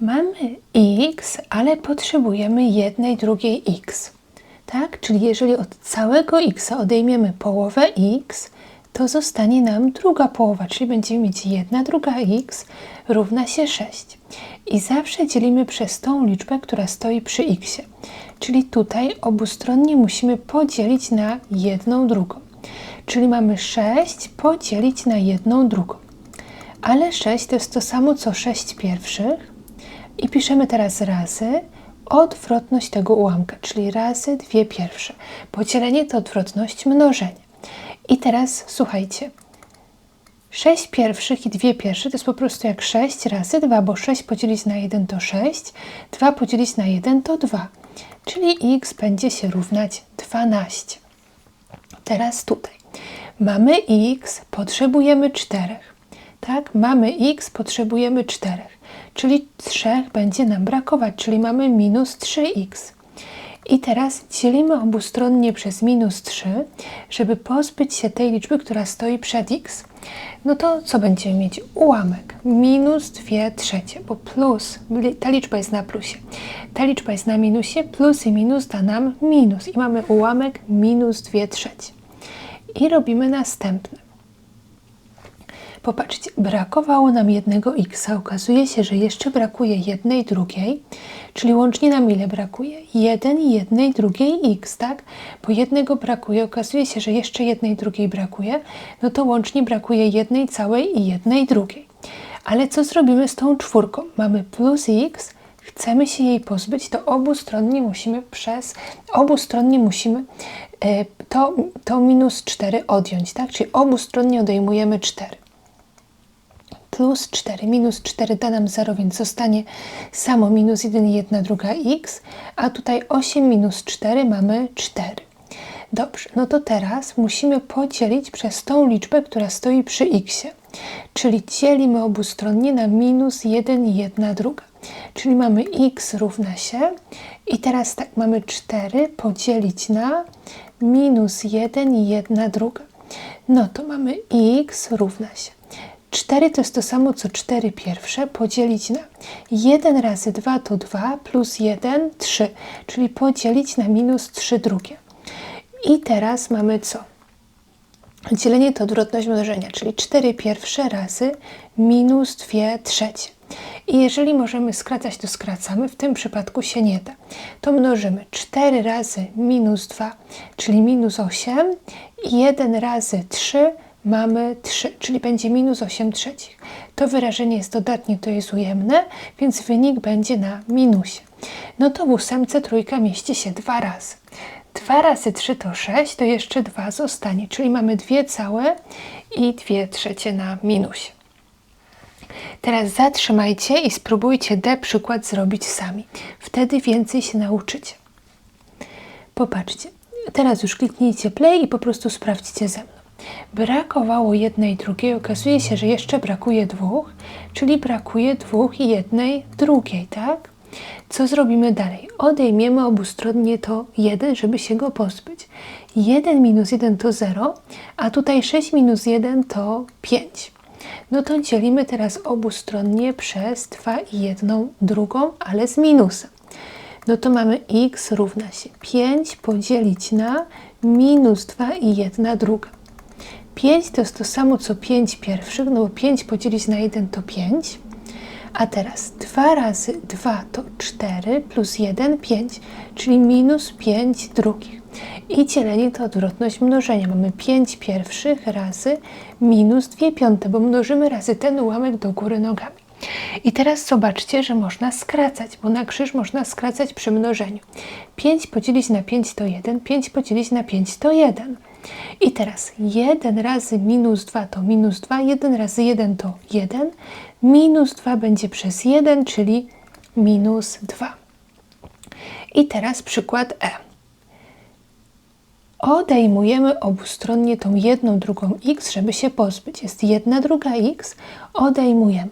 Mamy x, ale potrzebujemy jednej drugiej x. Tak? Czyli jeżeli od całego x odejmiemy połowę x, to zostanie nam druga połowa, czyli będziemy mieć 1 druga x równa się 6. I zawsze dzielimy przez tą liczbę, która stoi przy x. Czyli tutaj obustronnie musimy podzielić na jedną drugą. Czyli mamy 6 podzielić na jedną drugą. Ale 6 to jest to samo co 6 pierwszych. I piszemy teraz razy odwrotność tego ułamka, czyli razy dwie pierwsze. Podzielenie to odwrotność mnożenia. I teraz słuchajcie. 6 pierwszych i 2 pierwsze to jest po prostu jak 6 razy 2, bo 6 podzielić na 1 to 6, 2 podzielić na 1 to 2, czyli x będzie się równać 12. Teraz tutaj mamy x, potrzebujemy 4. Tak, mamy x, potrzebujemy 4, czyli 3 będzie nam brakować, czyli mamy minus 3x. I teraz dzielimy obustronnie przez minus 3, żeby pozbyć się tej liczby, która stoi przed x. No to co będziemy mieć? Ułamek minus 2 trzecie, bo plus, ta liczba jest na plusie, ta liczba jest na minusie, plus i minus da nam minus i mamy ułamek minus 2 trzecie. I robimy następne. Popatrzcie, brakowało nam jednego x, okazuje się, że jeszcze brakuje jednej drugiej, czyli łącznie nam ile brakuje? 1 i jednej drugiej x, tak? Bo jednego brakuje, okazuje się, że jeszcze jednej drugiej brakuje, no to łącznie brakuje jednej całej i jednej drugiej. Ale co zrobimy z tą czwórką? Mamy plus x, chcemy się jej pozbyć, to obustronnie musimy przez, obustronnie musimy e, to, to minus 4 odjąć, tak? Czyli obustronnie odejmujemy 4 plus 4. Minus 4 da nam 0, więc zostanie samo minus 1 i 1 druga x, a tutaj 8 minus 4 mamy 4. Dobrze, no to teraz musimy podzielić przez tą liczbę, która stoi przy x. Czyli dzielimy obustronnie na minus 1 i 1 druga. Czyli mamy x równa się i teraz tak, mamy 4 podzielić na minus 1 i 1 druga. No to mamy x równa się 4 to jest to samo co 4 pierwsze podzielić na 1 razy 2 to 2 plus 1 3, czyli podzielić na minus 3 drugie. I teraz mamy co? Dzielenie to odwrotność mnożenia, czyli 4 pierwsze razy minus 2 trzecie. I jeżeli możemy skracać, to skracamy. W tym przypadku się nie da. To mnożymy 4 razy minus 2, czyli minus 8 i 1 razy 3 mamy 3, czyli będzie minus 8 trzecich. To wyrażenie jest dodatnie, to jest ujemne, więc wynik będzie na minusie. No to w ósemce trójka mieści się dwa razy. 2 razy 3 to 6, to jeszcze 2 zostanie, czyli mamy dwie całe i 2 trzecie na minusie. Teraz zatrzymajcie i spróbujcie D przykład zrobić sami. Wtedy więcej się nauczycie. Popatrzcie. Teraz już kliknijcie play i po prostu sprawdźcie ze mną. Brakowało jednej drugiej, okazuje się, że jeszcze brakuje dwóch, czyli brakuje dwóch i jednej drugiej, tak? Co zrobimy dalej? Odejmiemy obustronnie to 1, żeby się go pozbyć. 1 minus 1 to 0, a tutaj 6 minus 1 to 5. No to dzielimy teraz obustronnie przez 2 i 1 drugą, ale z minusem. No to mamy x równa się 5 podzielić na minus 2 i 1 druga. 5 to jest to samo co 5 pierwszych, no bo 5 podzielić na 1 to 5. A teraz 2 razy 2 to 4 plus 1 5, czyli minus 5 drugich. I dzielenie to odwrotność mnożenia. Mamy 5 pierwszych razy minus 2 piąte, bo mnożymy razy ten ułamek do góry nogami. I teraz zobaczcie, że można skracać, bo na krzyż można skracać przy mnożeniu. 5 podzielić na 5 to 1, 5 podzielić na 5 to 1. I teraz 1 razy minus 2 to minus 2, 1 razy 1 to 1, minus 2 będzie przez 1, czyli minus 2. I teraz przykład E. Odejmujemy obustronnie tą jedną drugą x, żeby się pozbyć. Jest jedna druga x, odejmujemy.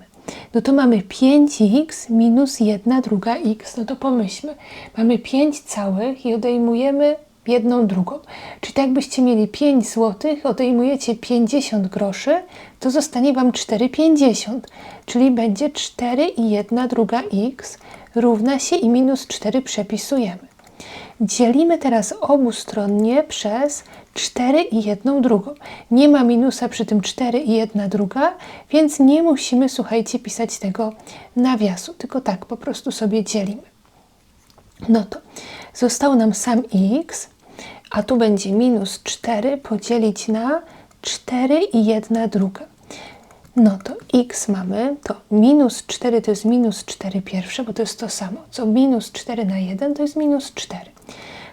No to mamy 5x minus jedna druga x. No to pomyślmy. Mamy 5 całych i odejmujemy jedną drugą. Czyli tak byście mieli 5 zł, odejmujecie 50 groszy, to zostanie Wam 4,50. Czyli będzie 4 i 1 druga x równa się i minus 4 przepisujemy. Dzielimy teraz obustronnie przez 4 i 1 drugą. Nie ma minusa przy tym 4 i 1 druga, więc nie musimy, słuchajcie, pisać tego nawiasu, tylko tak po prostu sobie dzielimy. No to został nam sam x, a tu będzie minus 4 podzielić na 4 i 1 druga. No to x mamy, to minus 4 to jest minus 4 pierwsze, bo to jest to samo, co minus 4 na 1 to jest minus 4.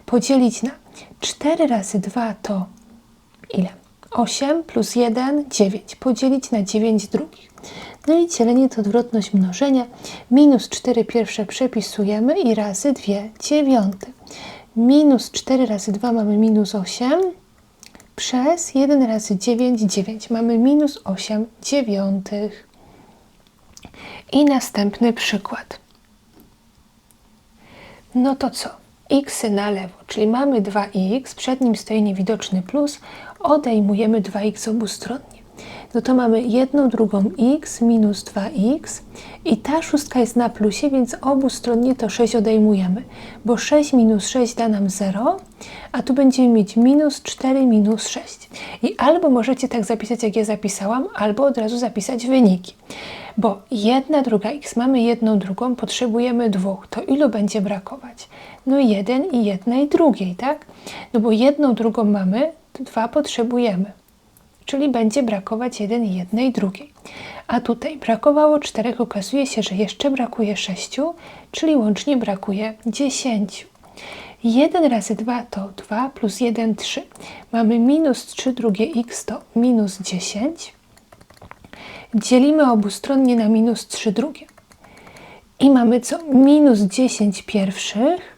Podzielić na 4 razy 2 to ile? 8 plus 1, 9. Podzielić na 9 drugich. No i dzielenie to odwrotność mnożenia. Minus 4 pierwsze przepisujemy i razy 2 dziewiąte. Minus 4 razy 2 mamy minus 8 przez 1 razy 9, 9. Mamy minus 8 dziewiątych. I następny przykład. No to co? x na lewo, czyli mamy 2x, przed nim stoi niewidoczny plus, odejmujemy 2x obustronnie. No to mamy jedną drugą x minus 2x i ta szóstka jest na plusie, więc obustronnie to 6 odejmujemy, bo 6 minus 6 da nam 0, a tu będziemy mieć minus 4 minus 6. I albo możecie tak zapisać, jak ja zapisałam, albo od razu zapisać wyniki. Bo jedna druga x, mamy jedną drugą, potrzebujemy dwóch, to ilu będzie brakować? No jeden i jednej drugiej, tak? No bo jedną drugą mamy, dwa potrzebujemy. Czyli będzie brakować jeden jednej drugiej. A tutaj brakowało czterech, okazuje się, że jeszcze brakuje sześciu, czyli łącznie brakuje dziesięciu. 1 razy 2 to 2 plus 1 3. Mamy minus 3 drugie x to minus 10 dzielimy obustronnie na minus 3 drugie. I mamy co? Minus 10 pierwszych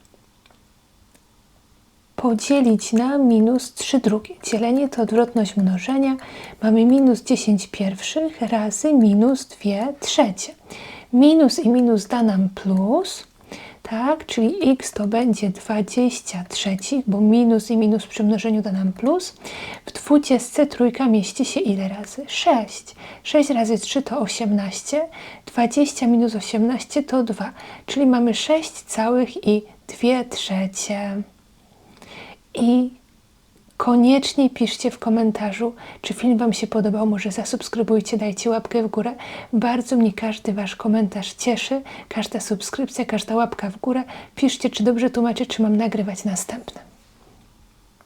podzielić na minus 3 drugie. Dzielenie to odwrotność mnożenia. Mamy minus 10 pierwszych razy minus 2 trzecie. Minus i minus da nam plus tak? Czyli x to będzie 20 trzecich, bo minus i minus przy mnożeniu da nam plus. W dwudziestce trójka mieści się ile razy? 6. 6 razy 3 to 18, 20 minus 18 to 2, czyli mamy 6 całych i 2 trzecie. I Koniecznie piszcie w komentarzu, czy film Wam się podobał. Może zasubskrybujcie, dajcie łapkę w górę. Bardzo mnie każdy Wasz komentarz cieszy. Każda subskrypcja, każda łapka w górę. Piszcie, czy dobrze tłumaczę, czy mam nagrywać następne.